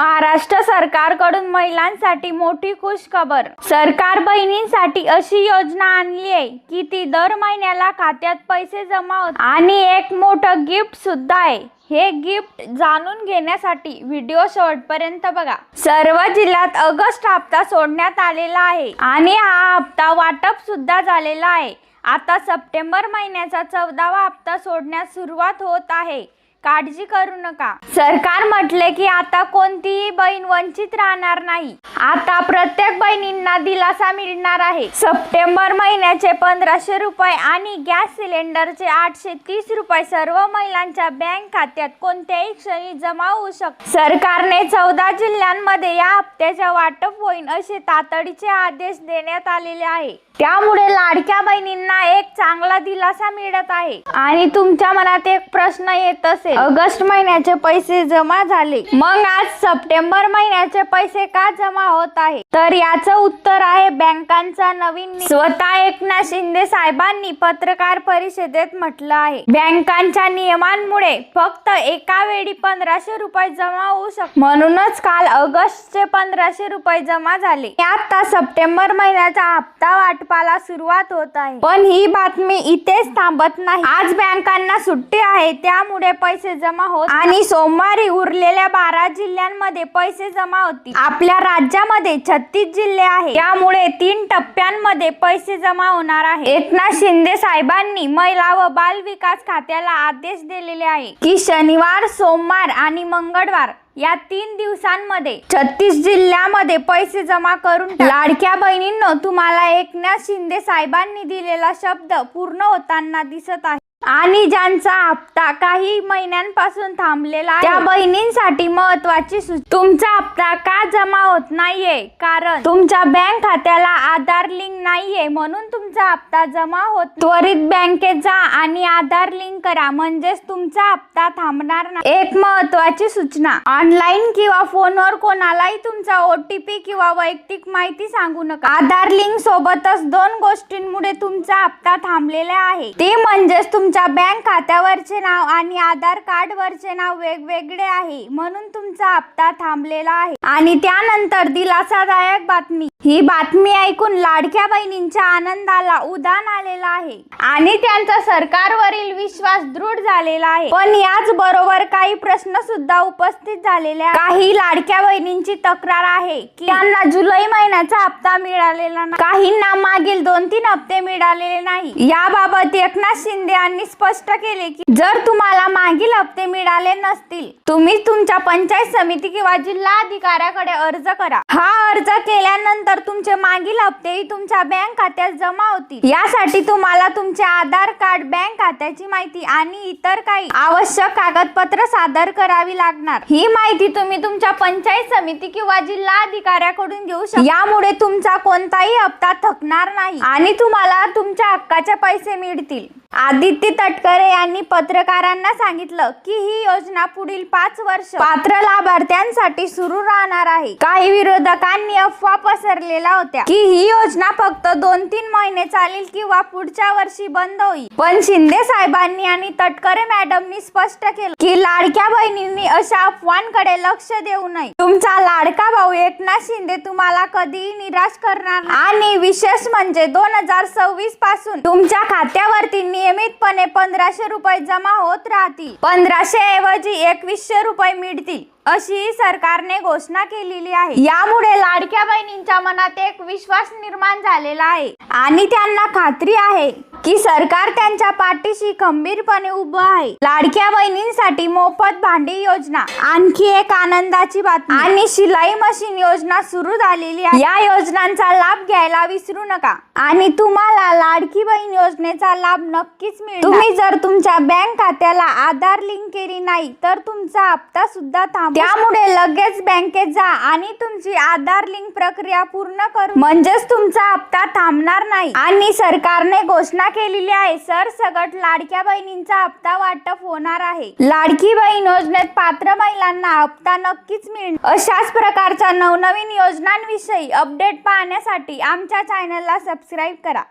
महाराष्ट्र सरकारकडून महिलांसाठी मोठी खुश खबर सरकार बहिणींसाठी अशी योजना आणली आहे की ती दर महिन्याला खात्यात पैसे जमा होत आणि एक मोठं गिफ्ट सुद्धा आहे. हे गिफ्ट जाणून घेण्यासाठी व्हिडिओ शेवटपर्यंत बघा. सर्व जिल्ह्यात ऑगस्ट हप्ता सोडण्यात आलेला आहे आणि हा हप्ता वाटप सुद्धा झालेला आहे. आता सप्टेंबर महिन्याचा चौदावा हप्ता सोडण्यास सुरुवात होत आहे. काळजी करू नका. सरकार म्हटले की आता कोणतीही बहीण वंचित राहणार नाही. आता प्रत्येक बहिणींना दिलासा मिळणार आहे. सप्टेंबर महिन्याचे पंधराशे रुपये आणि गॅस सिलेंडरचे आठशे तीस रुपये सर्व महिलांच्या बँक खात्यात कोणत्याही क्षणी जमा होऊ शकतात सरकारने चौदा जिल्ह्यांमध्ये या हप्त्याच्या वाटप होईल असे तातडीचे आदेश देण्यात आलेले आहे. त्यामुळे लाडक्या बहिणींना एक चांगला दिलासा मिळत आहे. आणि तुमच्या मनात एक प्रश्न येत असेल ऑगस्ट महिन्याचे पैसे जमा झाले. मग आज सप्टेंबर महिन्याचे पैसे का जमा होत आहे? तर याचं उत्तर आहे बँकांचा नवीन स्वतः एकनाथ शिंदे साहेबांनी पत्रकार परिषदेत म्हटलं आहे. बँकांच्या नियमांमुळे फक्त एका वेळी पंधराशे रुपये जमा होऊ शकतात म्हणूनच काल ऑगस्टचे पंधराशे रुपये जमा झाले. आता सप्टेंबर महिन्याचा हप्ता वाटपाला सुरुवात होत आहे. पण ही बातमी इथेच थांबत नाही. आज बँकांना सुट्टी आहे त्यामुळे पैसे जमा होत आणि सोमवारी उरलेल्या बारा जिल्ह्यांमध्ये पैसे जमा होतील. आपल्या राज्यामध्ये छत्तीस जिल्हे आहेत. त्यामुळे तीन टप्प्यांमध्ये पैसे जमा होणार आहे एकनाथ शिंदे साहेबांनी महिला व बाल विकास खात्याला आदेश दिलेले आहे की शनिवार सोमवार आणि मंगळवार या तीन दिवसांमध्ये छत्तीस जिल्ह्यामध्ये पैसे जमा करून लाडक्या बहिणींनो तुम्हाला एकनाथ शिंदे साहेबांनी दिलेला शब्द पूर्ण होताना दिसत आहे. आणि ज्यांचा हप्ता काही महिन्यांपासून थांबलेला त्या बहिणींसाठी महत्वाची सूच तुमचा हप्ता का जमा होत नाहीये? कारण तुमच्या बँक खात्याला आधार लिंक नाहीये म्हणून तुमचा हप्ता जमा होत त्वरित बँकेत जा आणि आधार लिंक करा म्हणजेच तुमचा हप्ता थांबणार नाही. एक महत्वाची सूचना ऑनलाईन किंवा फोनवर कोणालाही तुमचा ओटीपी किंवा वैयक्तिक माहिती सांगू नका. आधार लिंक सोबतच दोन गोष्टींमुळे तुमचा हप्ता थांबलेला आहे. ते म्हणजेच तुमच्या बँक खात्यावरचे नाव आणि आधार कार्ड वरचे नाव वेगवेगळे आहे म्हणून तुमचा हप्ता थांबलेला आहे. आणि त्यानंतर दिलासादायक बातमी. ही बातमी ऐकून लाडक्या बहिणींच्या आनंदाला उदान आलेला आहे. आणि त्यांचा सरकारवरील विश्वास दृढ झालेला आहे. पण याच बरोबर काही प्रश्न सुद्धा उपस्थित झालेले काही लाडक्या बहिणींची तक्रार आहे की त्यांना जुलै महिन्याचा हप्ता मिळालेला नाही. काहींना मागील दोन तीन हप्ते मिळालेले नाही. याबाबत एकनाथ शिंदे यांनी स्पष्ट केले की जर तुम्हाला मागील हप्ते मिळाले नसतील तुम्ही तुमच्या पंचायत समिती किंवा जिल्हा अधिकाऱ्याकडे अर्ज करा. हा अर्ज केल्यानंतर तुमचे मागील हप्तेही तुमच्या बँक खात्यात जमा होतील. यासाठी तुम्हाला तुमचे आधार कार्ड बँक खात्याची माहिती आणि इतर काही आवश्यक कागदपत्र सादर करावी लागणार. ही माहिती तुम्ही तुमच्या पंचायत समिती किंवा जिल्हा अधिकाऱ्याकडून घेऊ शकता. यामुळे तुमचा कोणताही हप्ता थकणार नाही आणि तुम्हाला तुमच्या हक्काचे पैसे मिळतील. आदित्य तटकरे यांनी पत्रकारांना सांगितलं की ही योजना पुढील पाच वर्ष पात्र लाभार्थ्यांसाठी सुरू राहणार आहे. काही विरोधकांनी अफवा पसरलेल्या होत्या की ही योजना फक्त दोन तीन महिने चालेल किंवा पुढच्या वर्षी बंद होईल. पण शिंदे साहेबांनी आणि तटकरे मॅडमनी स्पष्ट केलं की लाडक्या बहिणींनी अशा अफवांकडे लक्ष देऊ नये. तुमचा लाडका भाऊ एकनाथ शिंदे तुम्हाला कधीही निराश करणार आणि विशेष म्हणजे दोन हजार सव्वीसपासून तुमच्या खात्यावरती नियमितपणे पंधराशे रुपये जमा होत राहतील. पंधराशे ऐवजी एकवीसशे रुपये मिळतील अशी सरकारने घोषणा केलेली आहे. यामुळे लाडक्या बहिणींच्या मनात एक विश्वास निर्माण झालेला आहे. आणि त्यांना खात्री आहे की सरकार त्यांच्या पाठीशी खंबीरपणे उभं आहे. लाडक्या बहिणींसाठी मोफत भांडी योजना. आणखी एक आनंदाची बातमी. आणि शिलाई मशीन योजना सुरू झालेली आहे. या योजनांचा लाभ घ्यायला विसरू नका. आणि तुम्हाला लाडकी बहीण योजनेचा लाभ नक्कीच मिळेल तुम्ही जर तुमच्या बँक खात्याला आधार लिंक केली नाही तर तुमचा हप्ता सुद्धा थांब त्यामुळे लगेच बँकेत जा आणि तुमची आधार लिंक प्रक्रिया पूर्ण करू. म्हणजेच तुमचा हप्ता थांबणार नाही. आणि सरकारने घोषणा केलेली आहे. सरसगट लाडक्या बहिणींचा हप्ता वाटप होणार आहे. लाडकी बहीण योजनेत पात्र महिलांना हप्ता नक्कीच मिळेल. अशाच प्रकारच्या नवनवीन योजनांविषयी अपडेट पाहण्यासाठी आमच्या चॅनलला सबस्क्राईब करा.